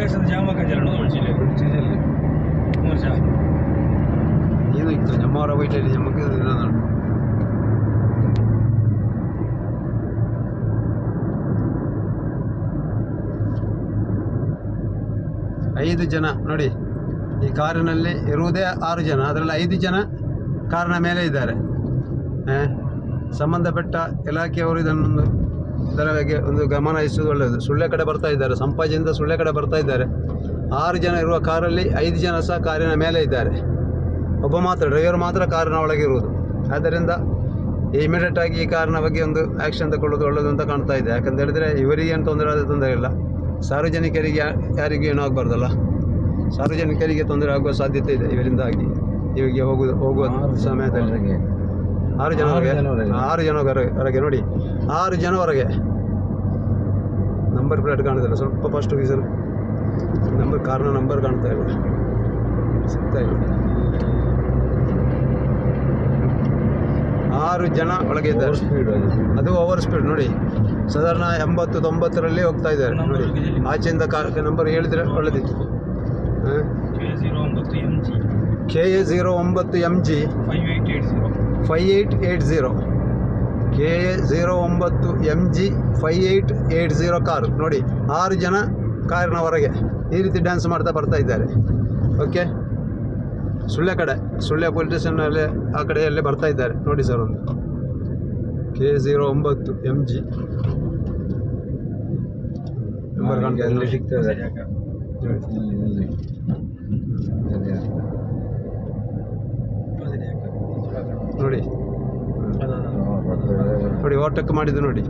Station jam ಕಂಜಲ್ಲ ಮುಳ್ಚಿಲೆ ಉಳಿಚಿದಲ್ಲಿ ಮೂರ್ಜ ಇದು ಇತ್ತು ಐದು ಜನ ನೋಡಿ. ಈ ಕಾರಿನಲ್ಲಿ ಇರುವುದೇ ಆರು ಜನ. ಅದರಲ್ಲಿ ಐದು ಜನ ಕಾರಿನ ಮೇಲೆ ಇದ್ದಾರೆ. ಸಂಬಂಧಪಟ್ಟ ಇಲಾಖೆಯವರು ಇದನ್ನೊಂದು ಇದರ ಬಗ್ಗೆ ಒಂದು ಗಮನ ಹರಿಸುವುದು ಒಳ್ಳೆಯದು. ಸುಳ್ಳೆ ಕಡೆ ಬರ್ತಾ ಇದ್ದಾರೆ. ಸಂಪಾಜಿಯಿಂದ ಸುಳ್ಳೆ ಕಡೆ ಬರ್ತಾ ಇದ್ದಾರೆ. ಆರು ಜನ ಇರುವ ಕಾರಲ್ಲಿ ಐದು ಜನ ಸಹ ಕಾರಿನ ಮೇಲೆ ಇದ್ದಾರೆ. ಒಬ್ಬ ಮಾತ್ರ ಡ್ರೈವರ್ ಮಾತ್ರ ಕಾರಿನ ಒಳಗೆ ಇರುವುದು. ಆದ್ದರಿಂದ ಇಮಿಡಿಯೇಟ್ ಆಗಿ ಈ ಕಾರಿನ ಬಗ್ಗೆ ಒಂದು ಆ್ಯಕ್ಷನ್ ತಗೊಳ್ಳೋದು ಒಳ್ಳೆಯದು ಅಂತ ಕಾಣ್ತಾ ಇದೆ. ಯಾಕಂತ ಹೇಳಿದರೆ ಇವರಿಗೆ ಏನು ತೊಂದರೆ ಆದ ತೊಂದರೆ ಇಲ್ಲ. ಸಾರ್ವಜನಿಕರಿಗೆ ಯಾರಿಗೂ ಏನೂ ಆಗಬಾರ್ದಲ್ಲ. ಸಾರ್ವಜನಿಕರಿಗೆ ತೊಂದರೆ ಆಗುವ ಸಾಧ್ಯತೆ ಇದೆ. ಇವರಿಂದಾಗಿ ಇವಿಗೆ ಹೋಗುವ ಹೋಗುವ ಸಮಯದಲ್ಲಿ. ಆರು ಜನ ಆರು ಜನ ಹೊರಗೆ ಹೊರಗೆ ನೋಡಿ. ಆರು ಜನ ಹೊರಗೆ ನಂಬರ್ ಪ್ಲೇಟ್ ಕಾಣುತ್ತಿಲ್ಲ ಸ್ವಲ್ಪ ಫಸ್ಟ್ ಸರ್ ನಂಬರ್ ಕಾರ್ನ ನಂಬರ್ ಕಾಣ್ತಾ ಇಲ್ಲ. ಸಿಗ್ತಾ ಇಲ್ಲ. ಆರು ಜನ ಒಳಗೆ ಇದ್ದಾರೆ. ಅದು ಓವರ್ ಸ್ಪೀಡ್ ನೋಡಿ. ಸಾಧಾರಣ ಎಂಬತ್ತು ತೊಂಬತ್ತರಲ್ಲಿ ಹೋಗ್ತಾ ಇದ್ದಾರೆ. ನೋಡಿ. ಆಚೆಯಿಂದ ಕಾರ್ ನಂಬರ್ ಹೇಳಿದ್ರೆ ಒಳ್ಳೆದಿತ್ತು. ಕೆ ಜೀರೋ ಒಂಬತ್ತು M G K A zero ಒಂಬತ್ತು M G five eight eight zero K A zero ಒಂಬತ್ತು M G five eight eight zero car ನೋಡಿ ಆರು ಜನ ಕಾರಿನ ಹೊರಗೆ ಈ ರೀತಿ ಡ್ಯಾನ್ಸ್ ಮಾಡ್ತಾ ಬರ್ತಾ ಇದ್ದಾರೆ. ಓಕೆ ಸುಳ್ಳೆ ಕಡೆ ಸುಳ್ಳೆ ಪೊಲೀಸ್ ಸ್ಟೇಷನಲ್ಲಿ ಆ ಕಡೆಯಲ್ಲೇ ಬರ್ತಾ ಇದ್ದಾರೆ. ನೋಡಿ ಸರ್ ಒಂದು. ಕೆ ಝೀರೋ ಒಂಬತ್ತು ಎಂ ಜಿ ನಂಬರ್ ಕಾಣ್ತಾ ಸಿಗ್ತದೆ ನೋಡಿ. ನೋಡಿ ಓಟಕ್ಕೆ ಮಾಡಿದ್ದು ನೋಡಿ.